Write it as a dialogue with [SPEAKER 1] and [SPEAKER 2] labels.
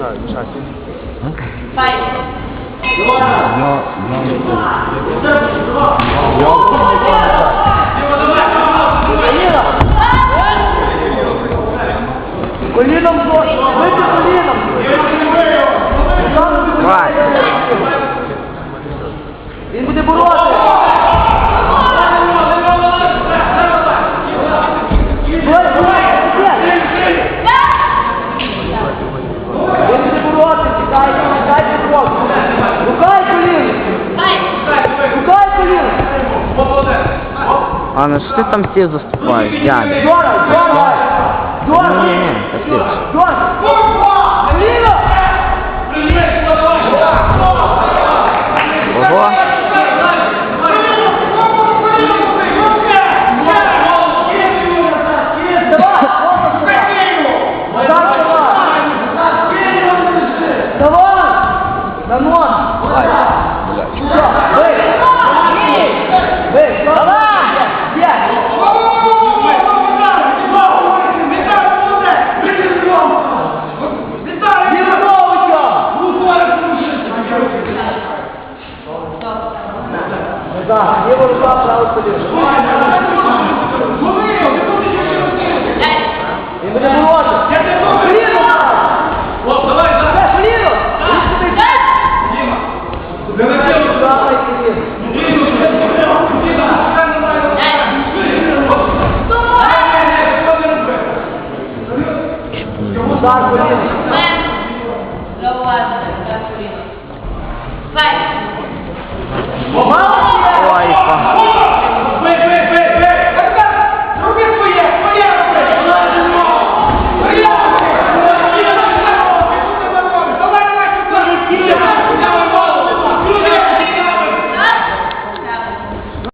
[SPEAKER 1] Так, мішайся.
[SPEAKER 2] Файт.
[SPEAKER 3] Коліном вийти коліном. Він буде боротися.
[SPEAKER 4] А на що ти там все заступаєш, дядя? Ні, ні, Так,
[SPEAKER 3] рука, права коліно. Він буде боротися. Е, і. Удар коліно.
[SPEAKER 2] Зауваження, так, Поліна.